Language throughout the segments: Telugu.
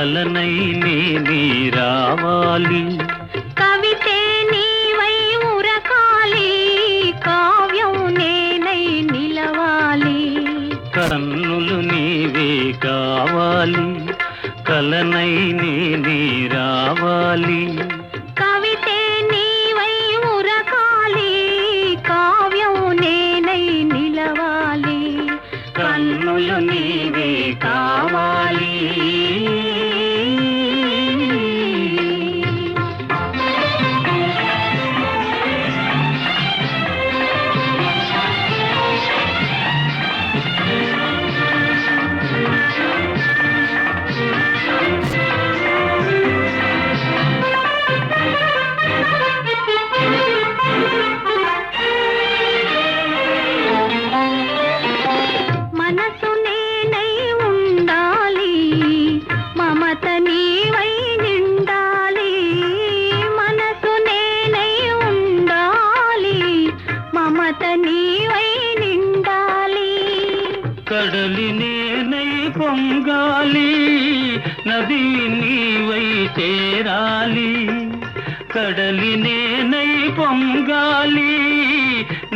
కలనై నీ రావాలి.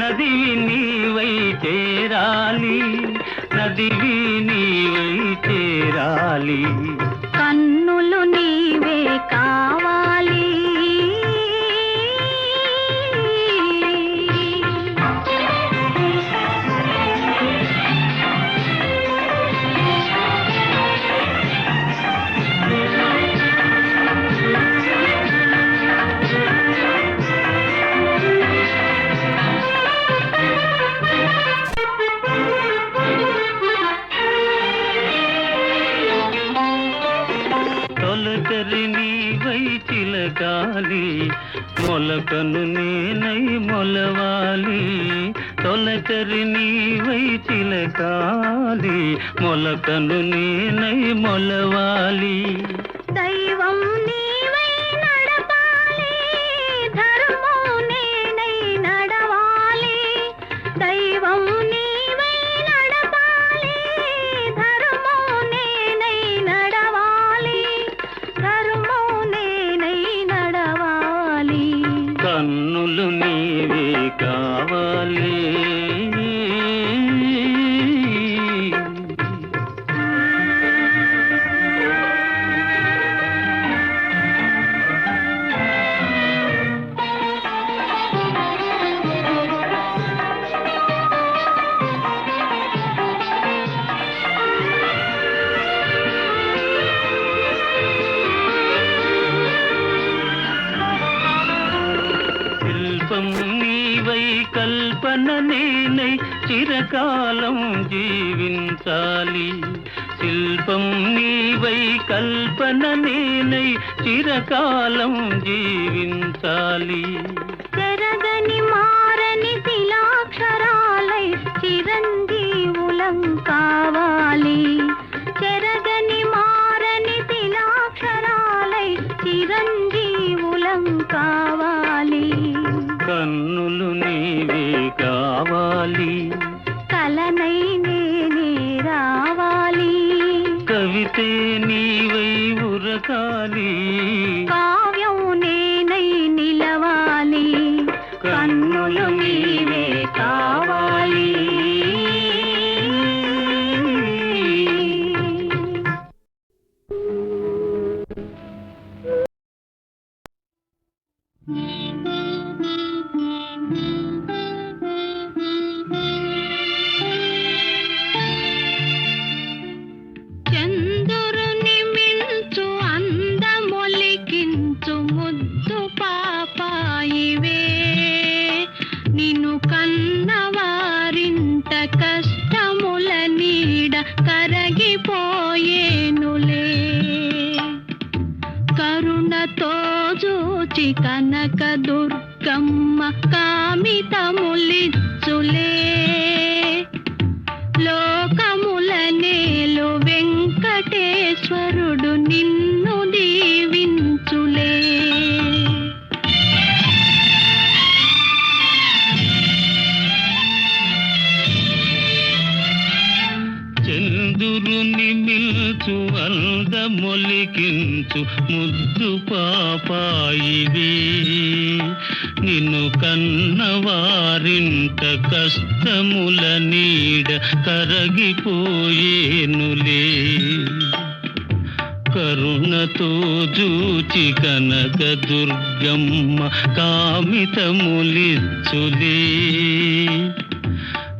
నదివి నీవై చేరాలి. నదివీ రూపం నీవై కల్పన నేనై చిరకాలం జీవించాలి. శిల్పం నీవై కల్పన నేనై చిరకాలం జీవించాలి. పెరగని మారని తిలాక్షరాలై చిరంజీవులం కావాలి. చెరగని మారని తిలాక్షరాలై చిరంజీవులం కావాలి காலி శ్రీ కనక దుర్గమ్మ కామితములిచ్చులే. లోకముల నేలు వెంకటేశ్వరుడు నిన్న అందమొలికించు ముద్దు పాపాయివే. నిన్ను కన్నవారింట కష్టముల నీడ కరగిపోయేనులే. కరుణతో జూచి కనక దుర్గమ్మ కామితములిచ్చులే.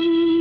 தீபம்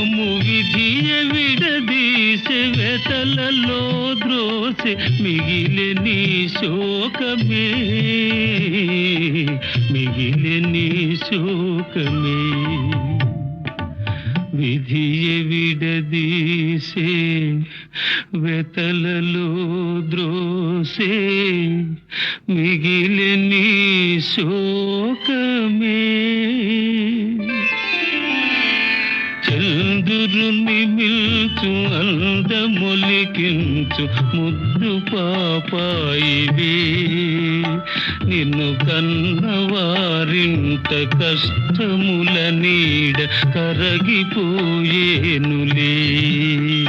మమ్ము విధియ విడదీసే వెతలలో ద్రోసె మిగిలి నీ శోకమే. మిగిలి నీ శోకమే. విధియ విడదీసే వెతలలో ద్రోసే మిగిలిని శోకమే. అందమొలికించు ముద్దు పాపాయివి. నిన్ను కన్నవారింత కష్టముల నీడ కరగిపోయేనులే.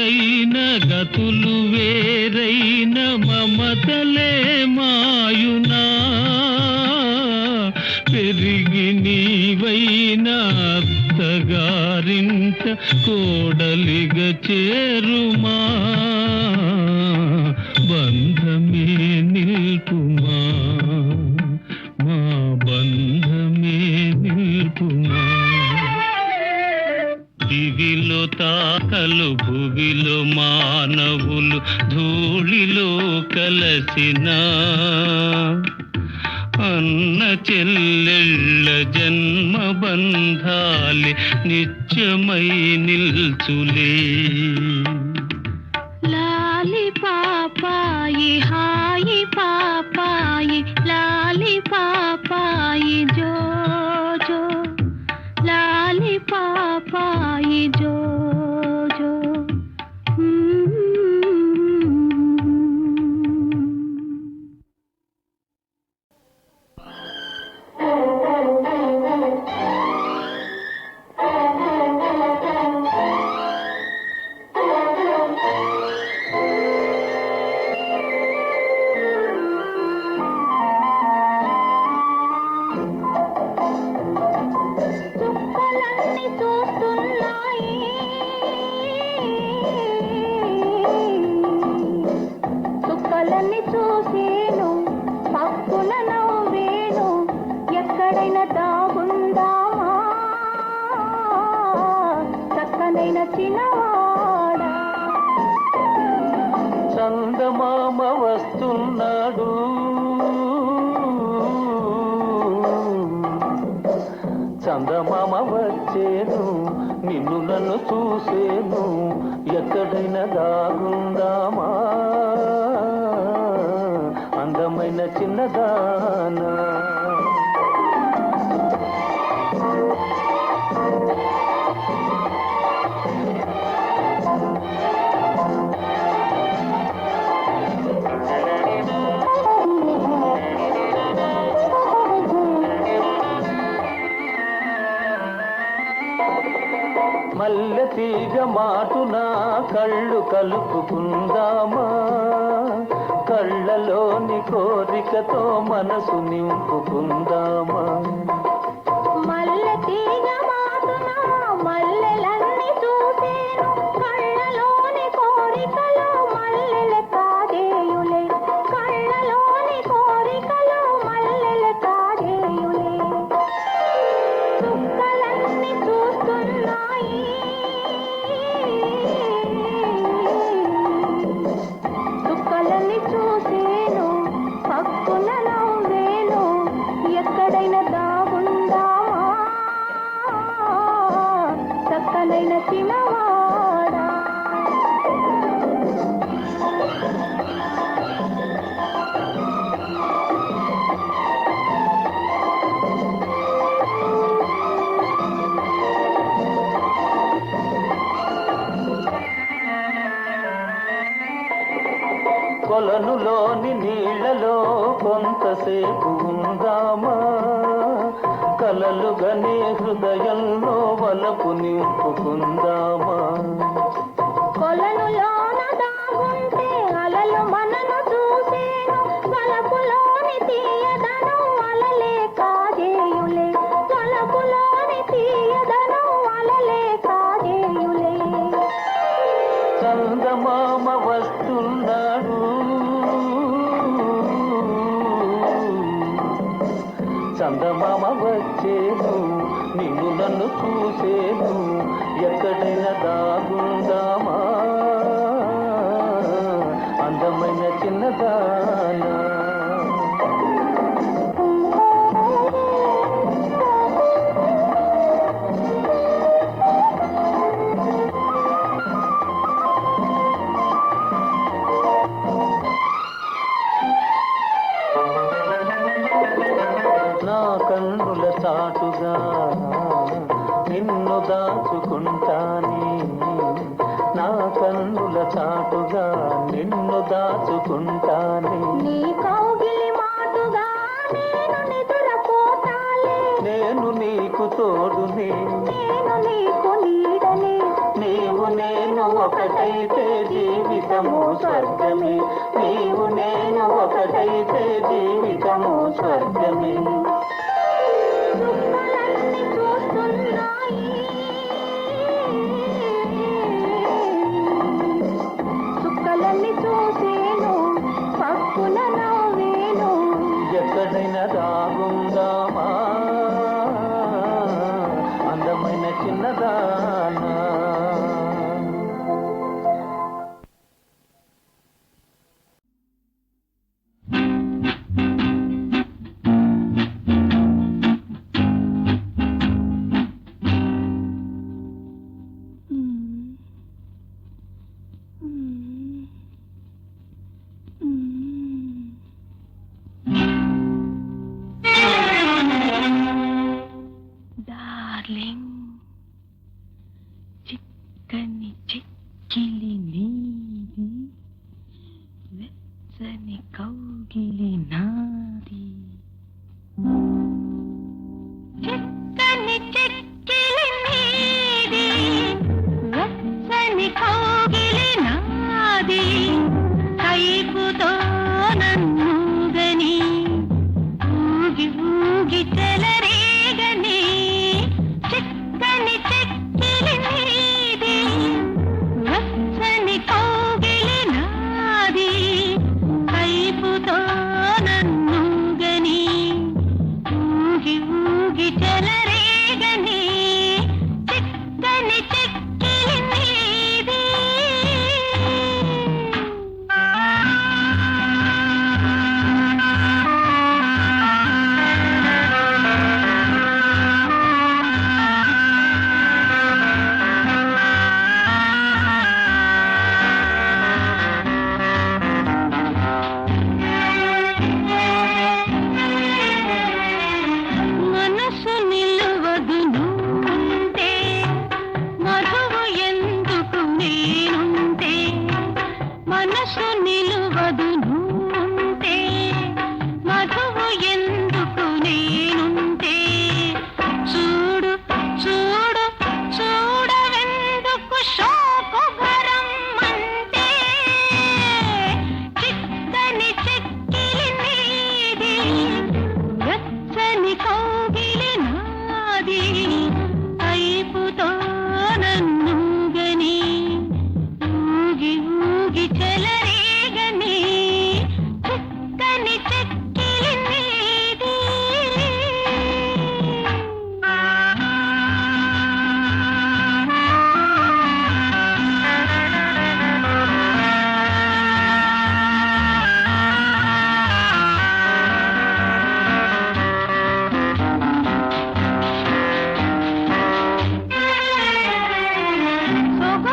వేరైన గతులు వేరైన మమతలే మాయునా. పెరిగి నీవైన అత్తగారింట కోడలిగ చేరుమా. బంధమే నిల్పుమా. మా బంధమే నిల్పుమా. దివిలో తాకలు భువిలో మానవులు ధూళిలో కలసిన అన్న చెల్లెళ్ళ జన్మ బంధాలి నిత్యమై నిల్చులే. కళ్ళు కలుపుకుందామా? కళ్ళలోని కోరికతో మనసు నింపుకుందామా? 对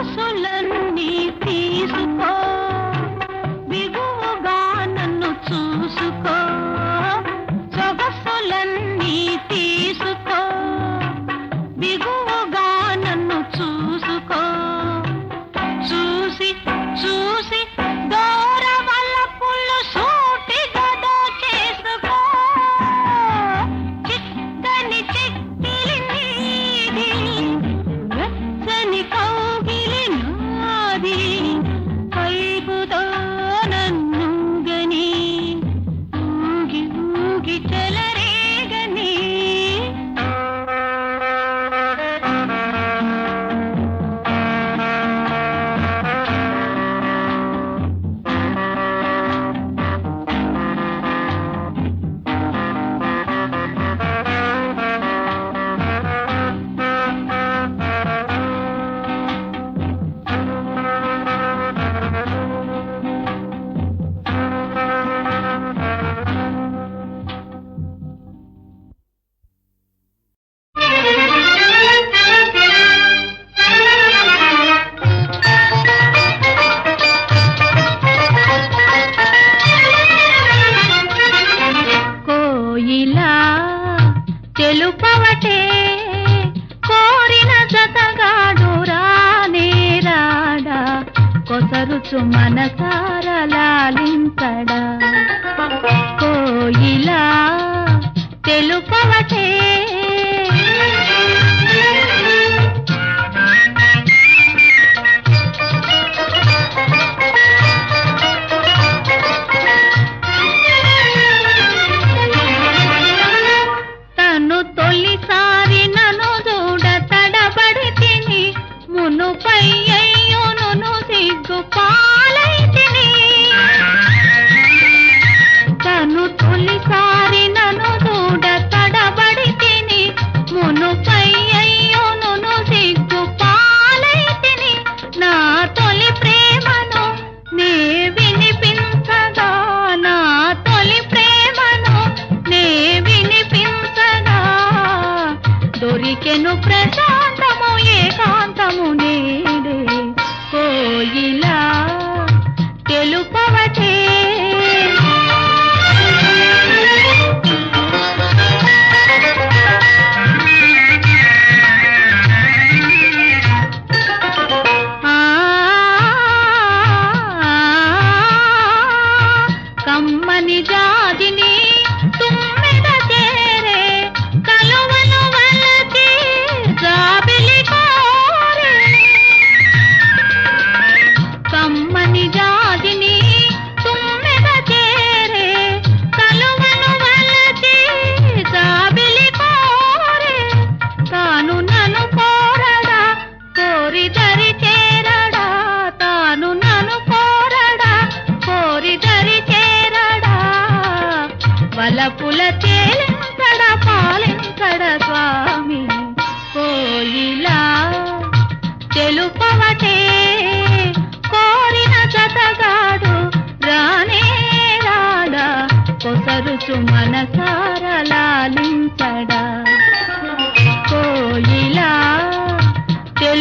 சொல்ல కొసరుచు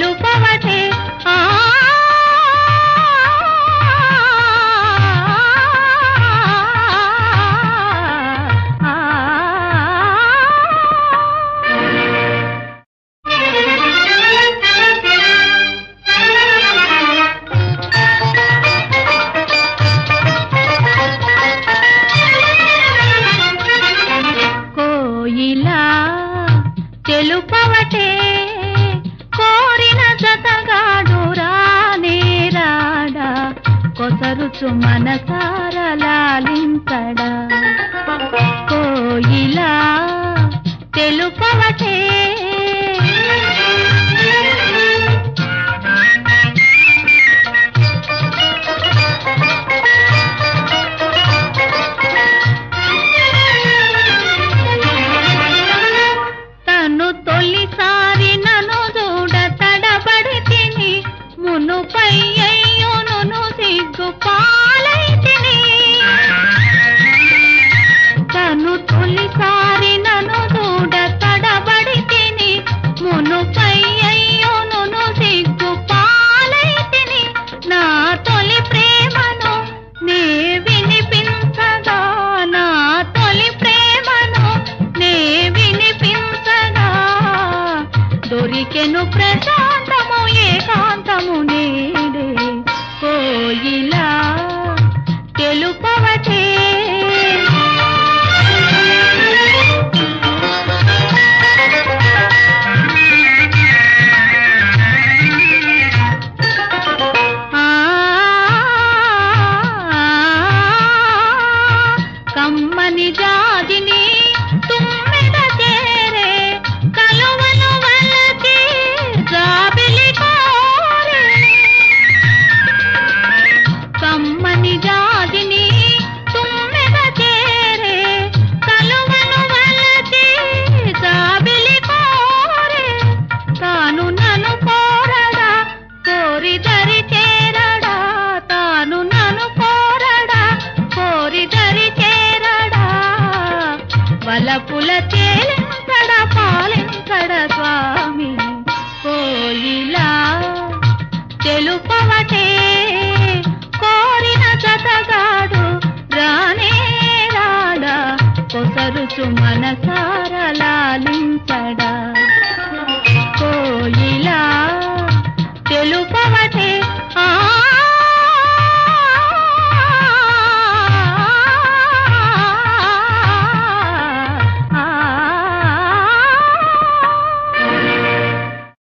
ನಿಲುಪವಟೆ ಆ ప్రశాంతము ఏకాంతము నేడే. కోయిలా తెలుపు